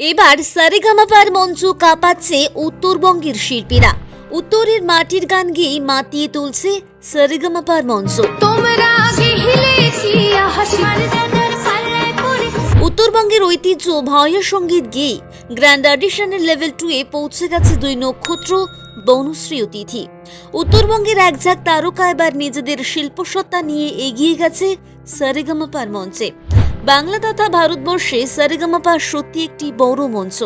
এবার সারেগামাপার মঞ্চ কাঁপাচ্ছে উত্তরবঙ্গের শিল্পীরা। উত্তরের মাটির গান গেয়ে মাতিয়ে তুলছে সারেগামাপার মঞ্চ। তোমরা উত্তরবঙ্গের ঐতিহ্য ভয় সংগীত গেয়ে গ্র্যান্ড অডিশনের লেভেল টু এ পৌঁছে গেছে দুই নক্ষত্র বনশ্রী অতিথি। উত্তরবঙ্গের এক ঝাঁক তারকা এবার নিজেদের শিল্পসত্তা নিয়ে এগিয়ে গেছে সারেগামাপার মঞ্চে। বাংলা তথা ভারতবর্ষে সারেগামাপা সত্যি একটি বড় মঞ্চ।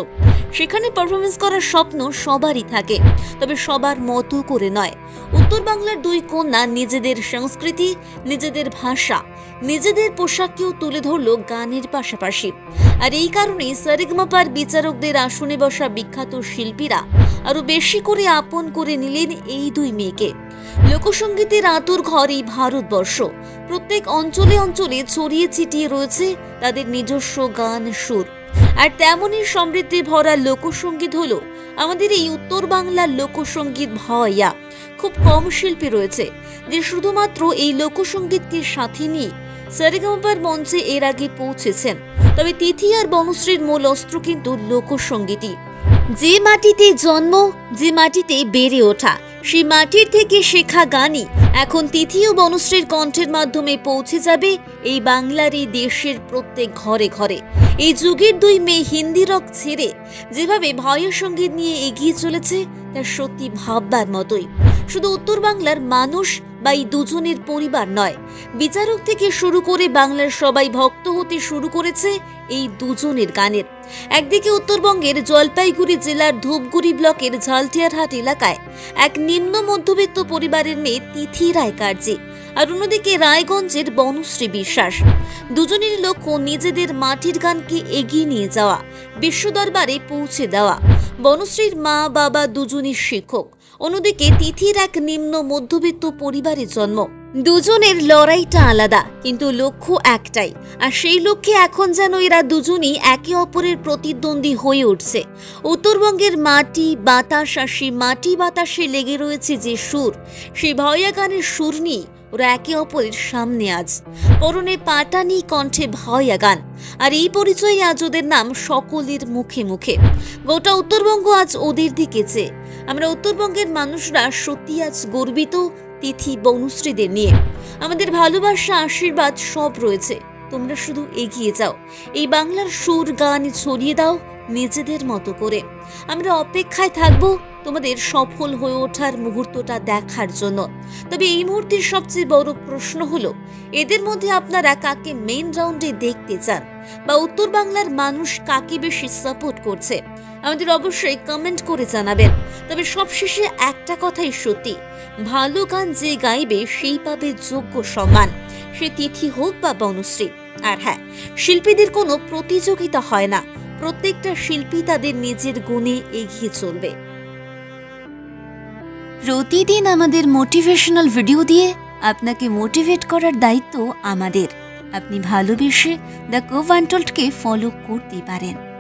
সেখানে পারফরমেন্স করার স্বপ্ন সবারই থাকে, তবে সবার মতো করে নয়। উত্তর বাংলার দুই কন্যা নিজেদের সংস্কৃতি, নিজেদের ভাষা, নিজেদের পোশাককেও তুলে ধরল গানের পাশাপাশি। আর এই কারণেই সারেগমাপার বিচারকদের আসনে বসা বিখ্যাত শিল্পীরা আরও বেশি করে আপন করে নিলেন এই দুই মেয়েকে। লোকসঙ্গীতের আতুর ঘর এই ভারতবর্ষ। প্রত্যেক অঞ্চলে অঞ্চলে ছড়িয়ে ছিটিয়ে রয়েছে তাদের নিজস্ব গান, সুর। আর তেমনই সমৃদ্ধি ভরা লোকসঙ্গীত হলো আমাদের এই উত্তর বাংলার লোকসঙ্গীত ভয়া। খুব কম শিল্পী রয়েছে যে শুধুমাত্র এই লোকসঙ্গীতকে সাথে নিয়ে সারেগামাপার মঞ্চে এর আগে পৌঁছেছেন। তবে তিথি আর বনশ্রীর মূল অস্ত্র কিন্তু লোকসঙ্গীতই যে মাটিতে জন্ম, যে মাটিতে বেড়ে ওঠা, সেই মাটির থেকে শেখা গানই এখন তিথি ও বনশ্রীর কণ্ঠের মাধ্যমে পৌঁছে যাবে এই বাংলার এই দেশের প্রত্যেক ঘরে ঘরে। এই যুগের দুই মেয়ে হিন্দি রক ছেড়ে যেভাবে ভয়ের সংগীত নিয়ে এগিয়ে চলেছে, তা সত্যি ভাববার মতোই। শুধু উত্তর বাংলার মানুষ বা এই দুজনের পরিবার নয়, বিচারক থেকে শুরু করে বাংলার সবাই ভক্ত হতে শুরু করেছে এই দুজনের গানের। একদিকে উত্তরবঙ্গের জলপাইগুড়ি জেলার ধূপগুড়ি ব্লকের ঝালটিয়ারহাট এলাকায় এক নিম্ন মধ্যবিত্ত পরিবারের মেয়ে তিথি রায় কার্যে, আর অন্যদিকে রায়গঞ্জের বনশ্রী বিশ্বাস। দুজনের লক্ষ্য নিজেদের মাটির গানকে এগিয়ে নিয়ে যাওয়া, বিশ্ব দরবারে পৌঁছে দেওয়া। বনশ্রীর মা, বাবা দুজনই শিক্ষক। অন্যদিকে তিথির এক নিম্ন মধ্যবিত্ত পরিবারে জন্ম। দুজনের লড়াইটা আলাদা, কিন্তু লক্ষ্য একটাই, আর সেই লক্ষ্যে এখন যেন এরা দুজনই একে অপরের প্রতিদ্বন্দ্বী হয়ে উঠছে। উত্তরবঙ্গের মাটি, বাতাস আর সেই মাটি বাতাসে লেগে রয়েছে যে সুর, সেই ভয়া গানের সুর নিয়ে ওরা একে অপরের সামনে আজ। পরনে পাটানি কণ্ঠে ভয়া গান আর এই পরিচয়ে আজ ওদের নাম সকলের মুখে মুখে। গোটা উত্তরবঙ্গ আজ ওদের দিকে চেয়ে। আমরা উত্তরবঙ্গের মানুষরা সত্যি আজ গর্বিত তিথি বনুশ্রীদের নিয়ে। আমাদের ভালোবাসা, আশীর্বাদ সব রয়েছে। তোমরা শুধু এগিয়ে যাও। এই বাংলার সুর গান ছড়িয়ে দাও নিজেদের মতো করে। আমরা অপেক্ষায় থাকব তোমাদের সফল হয়ে ওঠার মুহূর্তটা দেখার জন্য। তবে এই মুহূর্তের সবচেয়ে বড় প্রশ্ন হলো, এদের মধ্যে আপনারা কাকে মেইন রাউন্ডে দেখতে চান? বা উত্তর বাংলার মানুষ কাকে বেশি সাপোর্ট করছে? আমাদের অবশ্যই কমেন্ট করে জানাবেন। তবে সবশেষে একটা কথাই সত্যি, ভালো গান যে গাইবে সেই পাবে যোগ্য সম্মান। সে তিথি হোক বা বনশ্রী। আর হ্যাঁ শিল্পীদের কোনো প্রতিযোগিতা হয় না। প্রত্যেকটা শিল্পী তাদের নিজের গুণে এগিয়ে চলবে। প্রতিদিন আমাদের মোটিভেশনাল ভিডিও দিয়ে আপনাকে মোটিভেট করার দায়িত্ব আমাদের। আপনি ভালোবেসে দ্য কোভান্টলকে ফলো করতে পারেন।